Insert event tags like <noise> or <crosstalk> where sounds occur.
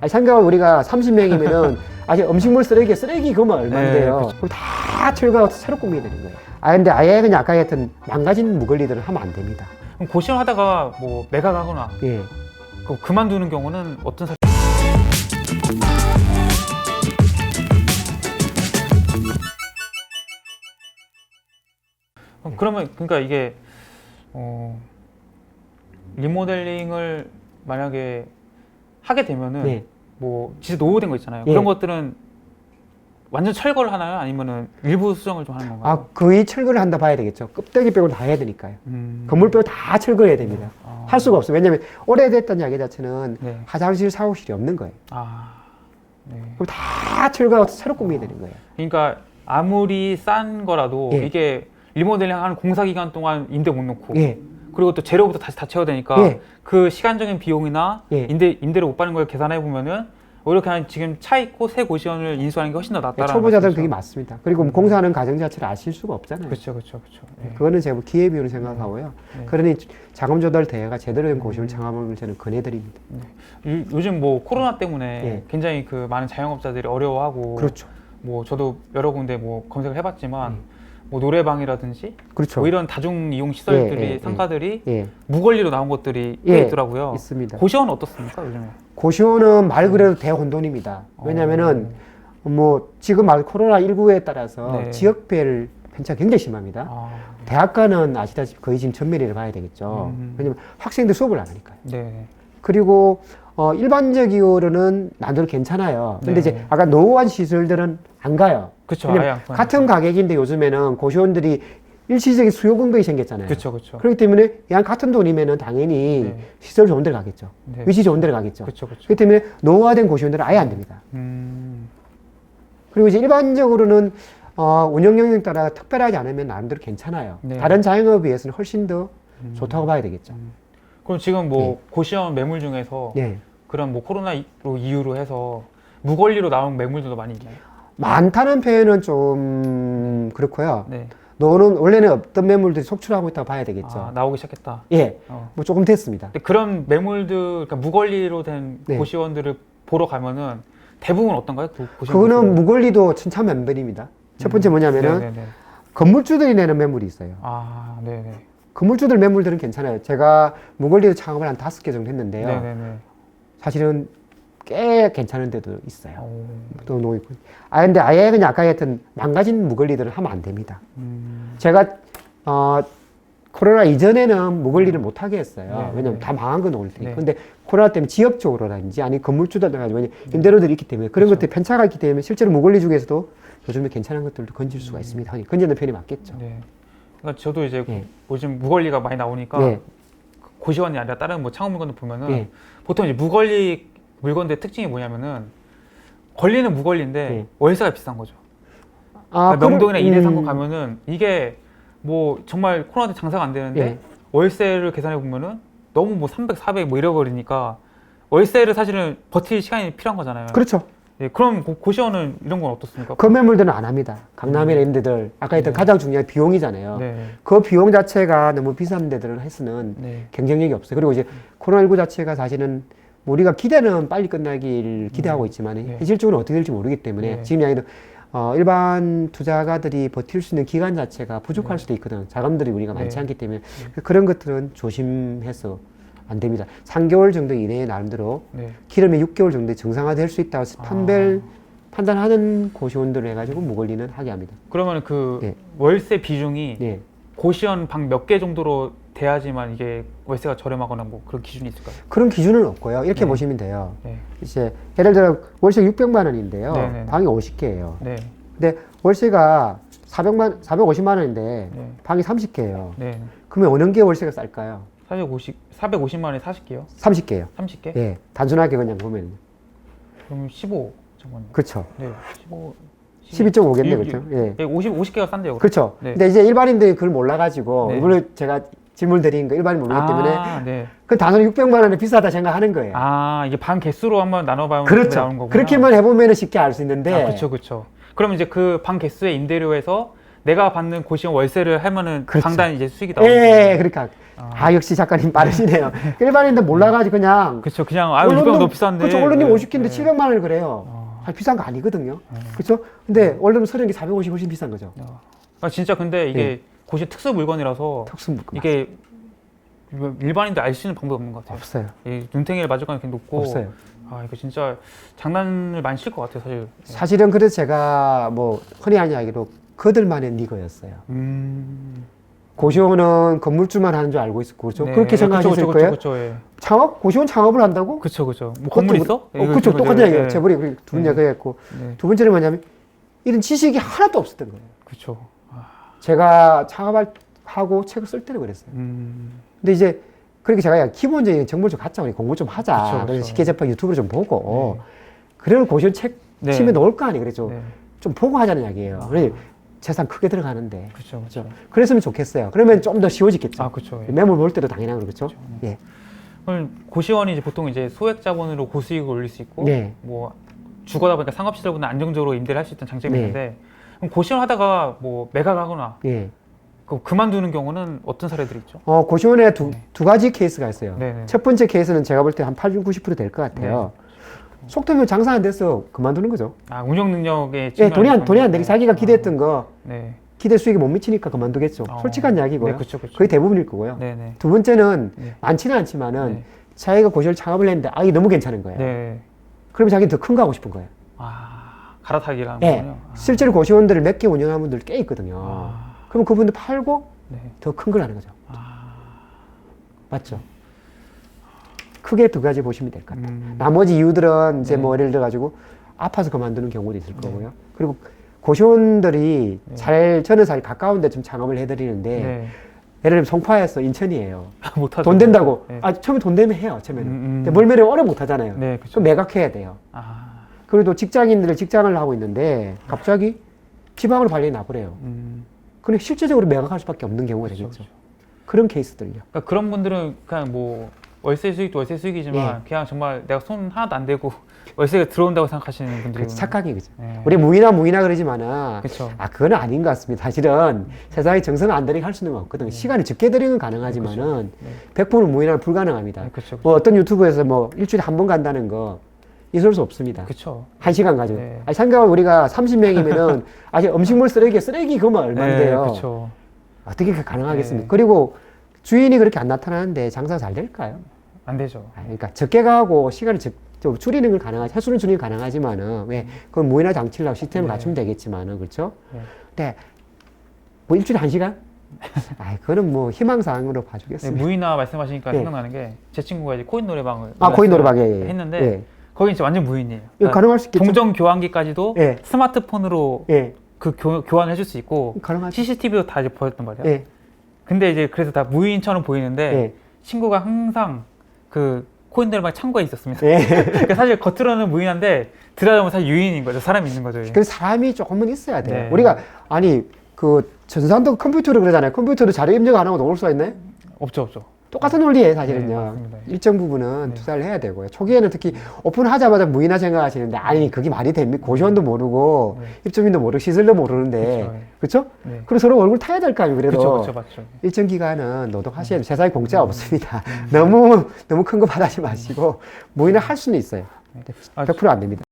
아니, 생각을 우리가 30명이면은 <laughs> 아직 음식물 쓰레기 쓰레기 그만 얼마인데요. 네, 그쵸. 그럼 다 철거하고 새로 꾸미게 되는 거예요. 아 근데 아예 그냥 아까 했던 망가진 무걸리들을 하면 안 됩니다. 그럼 고시원하다가 뭐 매각하거나 예. 그 그만두는 경우는 어떤 사 그럼 그러면 그러니까 이게 어 리모델링을 만약에 하게 되면은 네. 뭐 진짜 노후된 거 있잖아요. 예. 그런 것들은 완전 철거를 하나요? 아니면은 일부 수정을 좀 하는 건가요? 아 거의 철거를 한다 봐야 되겠죠. 껍데기 빼고 다 해야 되니까요. 음. 건물 빼고 다 철거해야 됩니다. 아. 할 수가 없어요. 왜냐하면 오래됐던 이야기 자체는 네. 화장실, 샤워실이 없는 거예요. 아. 네. 그럼 다 철거하고 새로 꾸미게 되는 거예요. 그러니까 아무리 싼 거라도 예. 이게 리모델링 하는 공사 기간 동안 임대 못 놓고 예. 그리고 또 재료부터 다시 다 채워야 되니까 예. 그 시간적인 비용이나 예. 임대 임대를 못 받는 걸 계산해 보면은 오히려 그냥 지금 차 있고 새 고시원을 인수하는 게 훨씬 더 낫다라는 네, 초보자들은 그게? 맞습니다. 그리고 뭐 공사하는 과정 자체를 아실 수가 없잖아요. 그렇죠, 그렇죠, 그렇죠. 예. 그거는 제가 뭐 기회비용을 생각하고요. 네. 그러니 자금 조달 대회가 제대로 된 고시원 창업을 저는 권해드립니다. 요- 요즘 뭐 코로나 때문에 예. 굉장히 그 많은 자영업자들이 어려워하고 그렇죠. 뭐 저도 여러 군데 뭐 검색을 해봤지만 음. 뭐 노래방이라든지 그렇죠. 뭐 이런 다중 이용 시설들이 예, 예, 예. 상가들이 예, 무권리로 나온 것들이 꽤 예, 있더라고요. 있습니다. 고시원은 어떻습니까 요즘에? 고시원은 말 그대로 대혼돈입니다. 어. 왜냐면은 뭐 지금 말 코로나 19에 따라서 네. 지역별 편차가 굉장히 심합니다. 아, 대학가는 아시다시피 거의 지금 전멸이를 봐야 되겠죠. 음. 왜냐면 학생들 수업을 안 하니까요. 네. 그리고 어, 일반적으로는 난이도 괜찮아요. 근데 네. 이제 아까 노후한 시설들은 안 가요. 그렇죠. 왜냐면 같은 가격인데 요즘에는 고시원들이 일시적인 수요 공백이 생겼잖아요. 그렇죠, 그렇죠. 그렇기 때문에 그냥 같은 돈이면은 당연히 네. 시설 좋은 데를 가겠죠. 네. 위치 좋은 데를 가겠죠. 그렇죠, 그렇죠. 그렇기 때문에 노후화된 고시원들은 아예 안 됩니다. 음, 그리고 이제 일반적으로는 어, 운영 영역 따라 특별하지 않으면 나름대로 괜찮아요. 네. 다른 자영업에 비해서는 훨씬 더 음. 좋다고 봐야 되겠죠. 그럼 지금 뭐 고시원 매물 중에서 네. 그런 뭐 코로나로 이유로 해서 무권리로 나온 매물들도 많이 있나요? 많다는 표현은 좀 그렇고요. 네. 너는 원래는 어떤 매물들이 속출하고 있다고 봐야 되겠죠. 아, 나오기 시작했다. 예, 어. 뭐 조금 됐습니다. 근데 그런 매물들, 그러니까 무권리로 된 네. 고시원들을 보러 가면은 대부분 어떤가요? 그 고시원 그거는 매물들은? 무권리도 천차 만별입니다. 첫 번째 뭐냐면은 네네네. 건물주들이 내는 매물이 있어요. 아, 네네. 건물주들 매물들은 괜찮아요. 제가 무권리도 창업을 한 다섯 개 정도 했는데요. 네네네. 사실은 꽤 괜찮은 데도 있어요. 오, 또 놓고 있고. 아 근데 아예 그냥 아까 했던 망가진 무권리들을 하면 안 됩니다. 음, 제가 어 코로나 이전에는 무권리를 못 하게 했어요. 네, 왜냐면 네. 다 망한 건올 테니까. 네. 근데 코로나 때문에 지역적으로라든지 아니 가지고 왜냐면 임대료들이 있기 때문에 그런 그렇죠. 것들이 편차가 있기 때문에 실제로 무권리 중에서도 요즘에 괜찮은 것들도 건질 수가 있습니다. 건지는 편이 맞겠죠. 네. 그러니까 저도 이제 예. 요즘 무권리가 많이 나오니까 네. 고시원이 아니라 다른 뭐 창업 물건들 보면은 예. 보통 이제 무권리 물건들의 특징이 뭐냐면은 권리는 무권리인데 네. 월세가 비싼 거죠. 아, 그러니까 명동이나 그럼- 이대상가 음, 가면은 이게 뭐 정말 코로나 때 장사가 안 되는데 예. 월세를 계산해 보면은 너무 뭐 300, 400 뭐 잃어버리니까 월세를 사실은 버틸 시간이 필요한 거잖아요. 그렇죠. 예, 그럼 고, 고시원은 이런 건 어떻습니까? 그 매물들은 안 합니다. 강남이나 이런 데들 아까 했던 네. 가장 중요한 비용이잖아요. 네. 그 비용 자체가 너무 비싼 데들을 해서는 네. 경쟁력이 없어요. 그리고 이제 코로나19 자체가 사실은 뭐 우리가 기대는 빨리 끝나길 기대하고 있지만 네. 현실적으로 어떻게 될지 모르기 때문에 네. 지금 이야기도 어, 일반 투자가들이 버틸 수 있는 기간 자체가 부족할 네. 수도 있거든. 자금들이 우리가 많지 네. 않기 때문에 그런 것들은 조심해서 안 됩니다. 3개월 정도 이내에 나름대로 네. 길으면 6개월 정도에 정상화될 수 있다고 아. 판별 판단하는 고시원들을 해가지고 무권리는 하게 합니다. 그러면 그 네. 월세 비중이 네. 고시원 방 몇 개 정도로 돼야지만 이게 월세가 저렴하거나 뭐 그런 기준이 있을까요? 그런 기준은 없고요. 이렇게 네. 보시면 돼요. 네. 이제 예를 들어 월세 600만 원인데요. 네 네. 방이 50개예요. 네. 근데 월세가 400만 450만 원인데 네. 방이 30개예요. 네. 그러면 어느 게 월세가 쌀까요? 450 450만 원에 40개요? 30개예요. 30개? 예. 단순하게 그냥 보면 그럼 15 잠깐만요. 그렇죠. 네. 15 12.5겠네 일- 그렇죠? 예. 네, 50 50개가 싼데요. 그럼? 그렇죠. 네. 근데 이제 일반인들이 그걸 몰라 가지고 네. 이번에 제가 질문 드린 거 일반인 모르기 때문에 아, 네. 그 단순히 600만 원에 비싸다 생각하는 거예요. 아, 이게 방 개수로 한번 나눠 봐면 그렇죠. 나오는 거구나. 그렇게만 해보면 쉽게 알 수 있는데 아, 그렇죠. 그렇죠. 그럼 이제 그 방 개수의 임대료에서 내가 받는 고시원 월세를 하면은 그렇죠. 상당히 이제 수익이 나오는 예, 그러니까 아 역시 작가님 빠르시네요. <laughs> 일반인들 몰라가지고 그냥 그렇죠. 그냥 아유 이병 너무 비싼데. 그렇죠. 원래님 네. 50개인데 네. 700만 원을 그래요. 어. 아, 비싼 거 아니거든요. 네. 그렇죠? 근데 원래는 30개 450 훨씬 비싼 거죠. 아, 진짜 근데 이게 고시 특수 물건이라서 특수 물건 이게 일반인들 알 수 있는 방법이 없는 것 같아요. 없어요. 이 눈탱이를 맞을 가능성이 높고 없어요. 아 이거 진짜 장난을 많이 칠 것 같아요 사실. 사실은 그래서 제가 뭐 흔히 하는 이야기로 그들만의 니거였어요. 음. 고시원은 건물주만 하는 줄 알고 있었고 그렇죠? 네. 그렇게 생각하셨을 거예요. 그쵸, 예. 창업? 고시원 창업을 한다고? 그쵸 그쵸. 뭐 건물 그것도 있어? 어, 그렇죠. 똑같은 이야기예요. 재벌이 그두 번째 네. 두 번째는 뭐냐면 이런 지식이 하나도 없었던 거예요. 그쵸. 제가 창업할 하고 책을 쓸 때는 그랬어요. 음. 근데 이제 그렇게 제가 기본적인 정보를 좀 갖자 우리 공부 좀 하자. 그래서 쉽게 접한 유튜브를 좀 보고 그래도 고시원 책 네. 치면 넣을 거 아니에요. 그래서 네. 좀 보고 하자는 이야기예요. 그래서 재산 크게 들어가는데 그쵸 그쵸. 그랬으면 좋겠어요. 그러면 좀 더 쉬워지겠죠. 아 그쵸. 예. 매물 볼 때도 당연한 그렇죠. 예. 그럼 고시원이 이제 보통 이제 소액 자본으로 고수익을 올릴 수 있고 네. 뭐 주거다 보니까 상업시설보다 안정적으로 임대를 할 수 있다는 장점이 네. 있는데 고시원 하다가 뭐 매각하거나 예. 그 그만두는 경우는 어떤 사례들이 있죠? 어, 고시원에 두, 네. 두 가지 케이스가 있어요. 네네. 첫 번째 케이스는 제가 볼 때 한 80, 90%될 것 같아요. 속 터면 장사 안 돼서 그만두는 거죠. 아 운영 능력에 예, 돈이 안, 돈이 안 되게 네. 자기가 아, 기대했던 거 네. 기대 수익이 못 미치니까 그만두겠죠. 어. 솔직한 이야기고요. 네, 그쵸 그쵸. 거의 대부분일 거고요. 네네. 두 번째는 네. 많지는 않지만은 네. 자기가 고시원 창업을 했는데 아 이게 너무 괜찮은 거예요. 네. 그러면 자기는 더 큰 거 하고 싶은 거예요. 아 갈아타기라는 예. 거군요. 아. 실제로 고시원들을 몇 개 운영하는 분들 꽤 있거든요. 아. 그러면 그분들 팔고 네. 더 큰 걸 하는 거죠. 아. 맞죠? 크게 두 가지 보시면 될 것 같아요. 음. 나머지 이유들은 이제 네. 뭐 예를 들어 가지고 아파서 그만두는 경우도 있을 거고요. 그리고 고시원들이 네. 잘 저는 사실 가까운 데 좀 창업을 해드리는데 네. 예를 들면 송파에서 인천이에요. 못하죠. 돈 된다고. 네. 아 처음에 돈 되면 해요. 처음에는. 음, 음. 근데 멀면에 오래 못 하잖아요. 네. 그럼 매각해야 돼요. 아. 그래도 직장인들 직장을 하고 있는데 갑자기 지방으로 발령이 나버려요. 음. 근데 실제적으로 매각할 수밖에 없는 경우가 그렇죠, 되겠죠. 그런 케이스들요. 그러니까 그런 분들은 그냥 뭐 월세 수익도 월세 수익이지만 예. 그냥 정말 내가 손 하나도 안 대고 <laughs> 월세가 들어온다고 생각하시는 분들이 그렇지, 착각이 그죠. 네. 우리 무이나 무이나 그러지만은 그렇죠. 아 그건 아닌 것 같습니다. 사실은 세상에 정성 안 들이게 할 수는 없거든요. 시간이 적게 들이는 가능하지만은 네. 100% 무이나 불가능합니다. 그렇죠. 뭐 어떤 유튜브에서 뭐 일주일에 한 번 간다는 거 있을 수 없습니다. 그렇죠. 한 시간 가지고. 네. 아니, 생각을 우리가 30명이면은 <laughs> 아직 음식물 쓰레기 쓰레기 그만 얼마인데요. 그렇죠. 어떻게 그게 가능하겠습니까? 네. 그리고 주인이 그렇게 안 나타나는데 장사가 잘 될까요? 안 되죠. 아, 그러니까 적게 가고 시간을 적, 좀 줄이는 건 가능하지 횟수는 줄이는 건 가능하지만은 왜 그건 무이나 장치를 하고 시스템을 네. 갖추면 되겠지만은 그렇죠? 네. 근데 뭐 일주일에 한 시간? <laughs> 아, 그거는 뭐 희망사항으로 네, 봐주겠습니다. 무이나 말씀하시니까 네. 생각나는 게 제 친구가 이제 코인 노래방을 아, 코인 노래방에 예. 했는데 예. 거기 이제 완전 무인이에요. 이거 그러니까 가능할 수 있겠죠? 동전 교환기까지도 예. 스마트폰으로 예, 그 교, 교환을 해줄 수 있고 가능하죠. CCTV도 다 이제 보였단 말이에요. 예, 근데 이제 그래서 다 무인처럼 보이는데 예, 친구가 항상 그 코인 노래방 창고에 있었습니다. 예. <laughs> 그러니까 사실 겉으로는 무인한데 들어가면 사실 유인인 거죠. 사람이 있는 거죠. 그 사람이 조금은 있어야 돼요. 네. 우리가 아니 그 전산도 컴퓨터로 그러잖아요. 컴퓨터로 자료 입력 안 하고 놓을 수가 있나요? 없죠, 없죠. 똑같은 논리예요, 네, 사실은요. 맞습니다. 일정 부분은 네. 투자를 해야 되고요. 초기에는 특히 오픈하자마자 무인화 생각하시는데 아니 그게 말이 됩니까? 고시원도 모르고 네. 입주민도 모르고 시설도 모르는데 그쵸, 예. 그렇죠? 네. 그럼 서로 얼굴 타야 될 거 아니에요. 그래도 그렇죠, 그렇죠, 맞죠. 일정 기간은 노동하셔야 돼요. 세상에 공짜 음. 없습니다. <laughs> 너무 너무 큰 거 받아지 마시고 무인화 할 수는 있어요. 아, 100%안 됩니다.